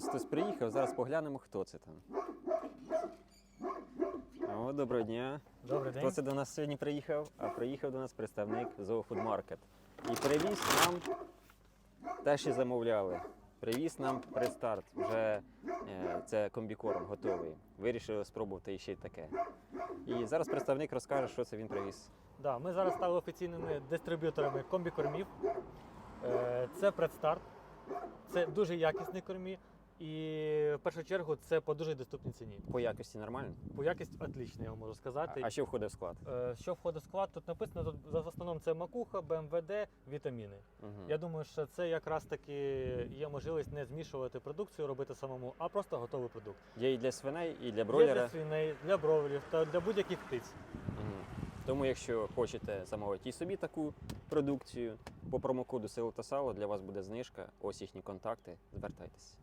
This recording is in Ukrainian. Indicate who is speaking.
Speaker 1: нас хтось приїхав, зараз поглянемо, хто це там. О, доброго дня.
Speaker 2: Добрий день.
Speaker 1: Хто це до нас сьогодні приїхав? А приїхав до нас представник Market. І привіз нам те, що замовляли. Привіз нам предстарт. Вже е, це комбікорм готовий. Вирішили спробувати ще й таке. І зараз представник розкаже, що це він привіз.
Speaker 2: Да, ми зараз стали офіційними дистриб'юторами комбікормів. Е, Це предстарт, це дуже якісні кормі. І в першу чергу це по дуже доступній ціні.
Speaker 1: По якості нормально.
Speaker 2: По якість отлічна, я вам можу сказати.
Speaker 1: а що входить в склад?
Speaker 2: Е, Що входить в склад? Тут написано, тут в основному це макуха, БМВД, вітаміни.
Speaker 1: Угу.
Speaker 2: Я думаю, що це якраз таки є можливість не змішувати продукцію, робити самому, а просто готовий продукт.
Speaker 1: Є і для свиней, і для
Speaker 2: Є для свиней, для бровлів та для будь-яких птиць.
Speaker 1: Мгм. Тому, якщо хочете замовити і собі таку продукцію, по промокоду Силу та Сало для вас буде знижка. Ось їхні контакти. Звертайтеся.